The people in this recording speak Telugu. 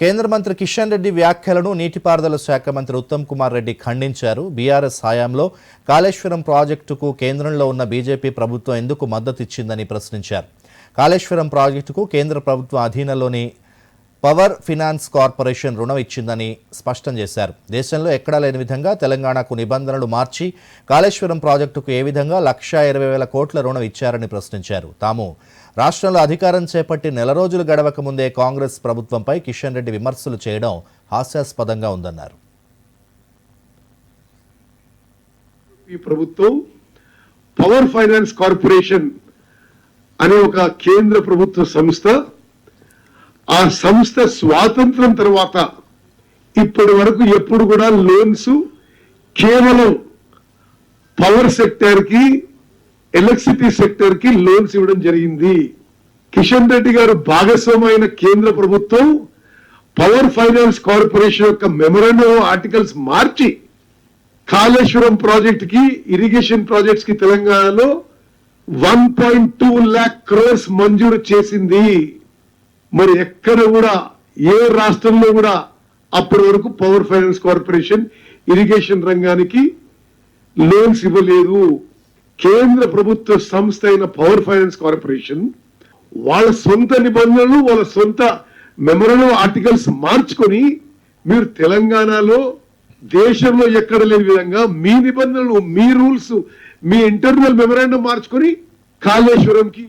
కేంద్ర మంత్రి కిషన్ రెడ్డి వ్యాఖ్యలను నీటిపారుదల శాఖ మంత్రి ఉత్తమ్ కుమార్ రెడ్డి ఖండించారు. బీఆర్ఎస్ హయాంలో కాళేశ్వరం ప్రాజెక్టుకు కేంద్రంలో ఉన్న బీజేపీ ప్రభుత్వం ఎందుకు మద్దతు ఇచ్చిందని ప్రశ్నించారు. కాళేశ్వరం ప్రాజెక్టుకు కేంద్ర ప్రభుత్వం అధీనంలోని పవర్ ఫినాన్స్ కార్పొరేషన్ రుణం ఇచ్చిందని స్పష్టం చేశారు. దేశంలో ఎక్కడా లేని విధంగా తెలంగాణకు నిబంధనలు మార్చి కాళేశ్వరం ప్రాజెక్టుకు ఏ విధంగా లక్షా ఇరవై వేల కోట్ల రుణం ఇచ్చారని ప్రశ్నించారు. తాము రాష్ట్రంలో అధికారం చేపట్టి నెల రోజులు గడవక ముందే కాంగ్రెస్ ప్రభుత్వంపై కిషన్ రెడ్డి విమర్శలు చేయడం హాస్యాస్పదంగా ఉందన్నారు. ఈ ప్రభుత్వం పవర్ ఫైనాన్స్ కార్పొరేషన్ అనే ఒక కేంద్ర ప్రభుత్వ సంస్థ ఆ సంస్థ స్వాతంత్రం తర్వాత ఇప్పటి వరకు ఎప్పుడు కూడా లోన్స్ కేవలం పవర్ సెక్టర్కి ఎలక్ట్రిసిటీ సెక్టర్కి లోన్స్ ఇవ్వడం జరిగింది. కిషన్ రెడ్డి గారు భాగస్వామైన కేంద్ర ప్రభుత్వం పవర్ ఫైనాన్స్ కార్పొరేషన్ యొక్క మెమరాండం ఆర్టికల్స్ మార్చి కాళేశ్వరం ప్రాజెక్టుకి ఇరిగేషన్ ప్రాజెక్ట్స్కి తెలంగాణలో one point two lakh crores మంజూరు చేసింది. మరి ఎక్కడ కూడా ఏ రాష్ట్రంలో కూడా అప్పటి వరకు పవర్ ఫైనాన్స్ కార్పొరేషన్ ఇరిగేషన్ రంగానికి లోన్స్ ఇవ్వలేదు. కేంద్ర ప్రభుత్వ సంస్థ అయిన పవర్ ఫైనాన్స్ కార్పొరేషన్ వాళ్ళ సొంత నిబంధనలు వాళ్ళ సొంత మెమరల్ ఆర్టికల్స్ మార్చుకొని మీరు తెలంగాణలో దేశంలో ఎక్కడ లేని విధంగా మీ నిబంధనలు మీ రూల్స్ మీ ఇంటర్నల్ మెమరాండం మార్చుకొని కాళేశ్వరంకి